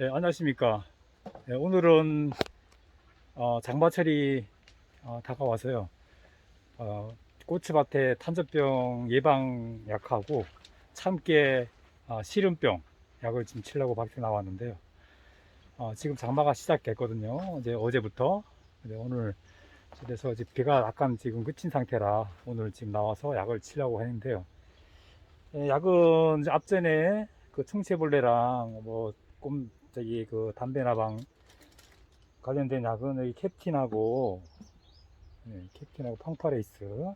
네, 안녕하십니까. 네, 오늘은 어, 장마철이 어, 다가와서요. 어, 고추밭에 탄저병 예방 약하고 참깨 어, 시름병 약을 지금 치려고 밖에 나왔는데요. 어, 지금 장마가 시작됐거든요. 이제 어제부터. 근데 오늘 그래서 이제 비가 약간 지금 그친 상태라 오늘 지금 나와서 약을 치려고 했는데요. 예, 약은 이제 앞전에 그 충치벌레랑 뭐 꼼, 저기 그 담배나방 관련된 약은 여기 캡틴하고 예, 캡틴하고 팡파레이스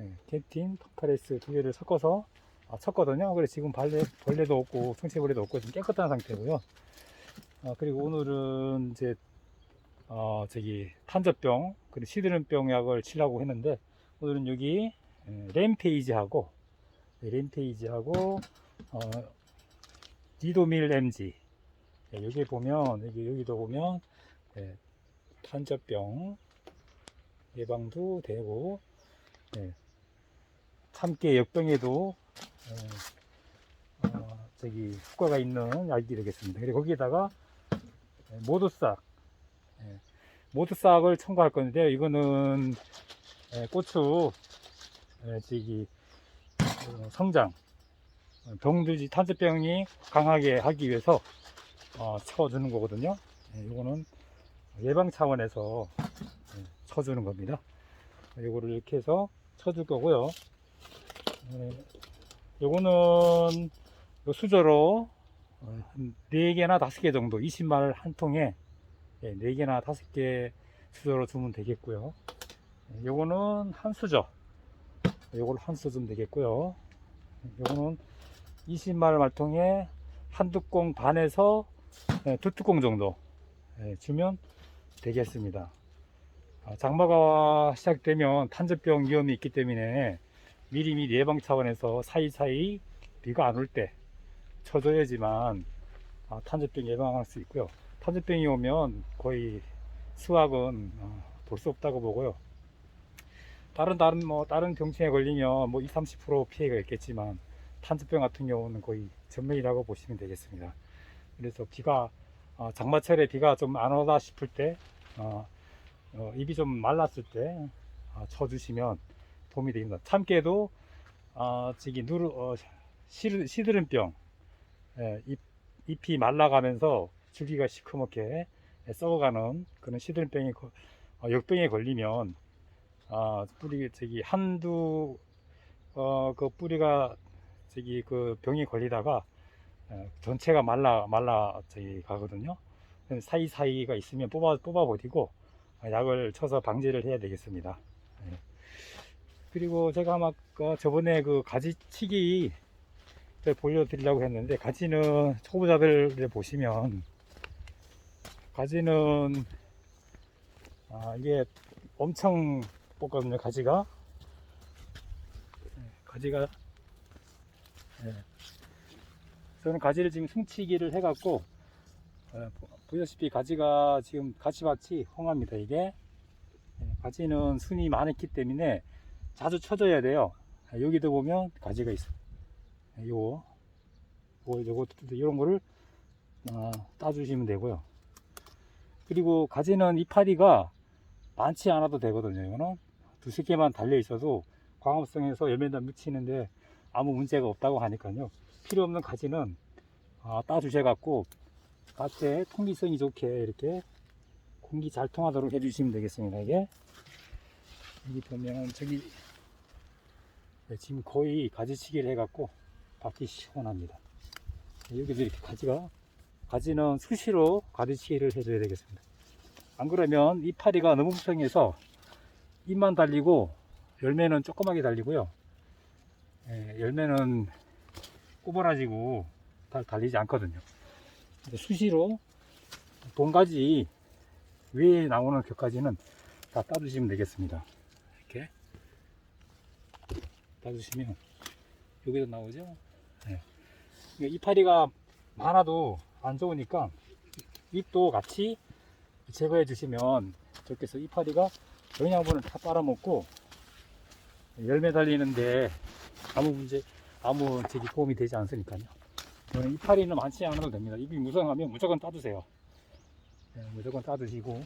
예, 캡틴, 팡파레이스 두 개를 섞어서 아, 쳤거든요. 그래서 지금 벌레, 벌레도 없고 충치벌레도 없고 지금 깨끗한 상태고요. 아, 그리고 오늘은 이제 어, 저기 탄저병 그리고 시드름병 약을 치려고 했는데 오늘은 여기 예, 램페이지하고 예, 램페이지하고 어, 디도밀 MG 예, 여기 보면 여기 여기도 보면 예, 탄저병 예방도 되고 예, 참깨 역병에도 예, 어, 저기 효과가 있는 약이 되겠습니다. 그리고 거기에다가 예, 모두싹 예, 모두싹을 첨가할 건데요. 이거는 예, 고추 예, 저기 어, 성장 어, 병들지 탄저병이 강하게 하기 위해서 어, 쳐주는 거거든요. 예, 이거는 예방 차원에서 예, 쳐주는 겁니다. 이거를 이렇게 해서 쳐줄 거고요. 예, 요거는 요 수저로 어, 한 4개나 5개 정도 20마를 한 통에 예, 4개나 5개 수저로 주면 되겠고요. 예, 요거는 한 수저 요걸 한 수저 면 되겠고요. 요거는 20마를 말통에 한 뚜껑 반에서 예, 두 뚜껑 정도 예, 주면 되겠습니다. 아, 장마가 시작되면 탄저병 위험이 있기 때문에 미리미리 예방 차원에서 사이사이 비가 안 올 때 쳐줘야지만 아, 탄저병 예방할 수 있고요. 탄저병이 오면 거의 수확은 어, 볼수 없다고 보고요. 다른 다른 뭐 다른 병충해 걸리면 뭐 20, 30% 피해가 있겠지만 탄저병 같은 경우는 거의 전멸이라고 보시면 되겠습니다. 그래서 비가 어, 장마철에 비가 좀 안 오다 싶을 때 어, 어, 입이 좀 말랐을 때 어, 쳐주시면 도움이 됩니다. 참깨도 어, 저기 누르 어, 시드, 시드름병 예, 잎, 잎이 말라가면서 줄기가 시커멓게 예, 썩어가는 그런 시드름병이 거- 어, 역병에 걸리면 아, 뿌리 저기 한두 어, 그 뿌리가 저기 그 병이 걸리다가 어, 전체가 말라 말라 저기 가거든요. 그래서 사이 사이가 있으면 뽑아 뽑아 버리고 어, 약을 쳐서 방지를 해야 되겠습니다. 예. 그리고 제가 아마 그 저번에 그 가지치기 를 보여드리려고 했는데 가지는 초보자들 보시면 가지는 아, 이게 엄청 뽑거든요 가지가 예, 가지가 예. 저는 가지를 지금 숭치기를 해갖고 어, 보- 보시다시피 가지가 지금 가지밭이 홍합니다 이게. 예, 가지는 순이 많았기 때문에 자주 쳐줘야 돼요. 아, 여기도 보면 가지가 있어요. 예, 요거 요거 요거 이런 거를 어, 따주시면 되고요. 그리고 가지는 이파리가 많지 않아도 되거든요. 이거는 두세 개만 달려 있어도 광합성에서 열매나 묻히는데 아무 문제가 없다고 하니까요. 필요 없는 가지는 아, 따주셔 갖고 밭에 통기성이 좋게 이렇게 공기 잘 통하도록 해주시면 되겠습니다 이게. 여기 보면 저기 네, 지금 거의 가지치기를 해갖고 밭이 시원합니다. 여기도 이렇게 가지가 가지는 수시로 가지치기를 해줘야 되겠습니다. 안 그러면 이파리가 너무 풍성해서 잎만 달리고 열매는 조그맣게 달리고요 예, 열매는 꼬부라지고 다 달리지 않거든요. 수시로 동가지 위에 나오는 격가지는 다 따주시면 되겠습니다. 이렇게 따주시면 여기도 나오죠. 예. 이게 이파리가 많아도 안 좋으니까 잎도 같이 제거해 주시면 저렇게서 이파리가 영양분을 다 빨아먹고 열매 달리는데 아무 문제 아무 저기 도움이 되지 않으니까요. 이파리는 많지 않아도 됩니다. 입이 무성하면 무조건 따주세요. 네, 무조건 따드시고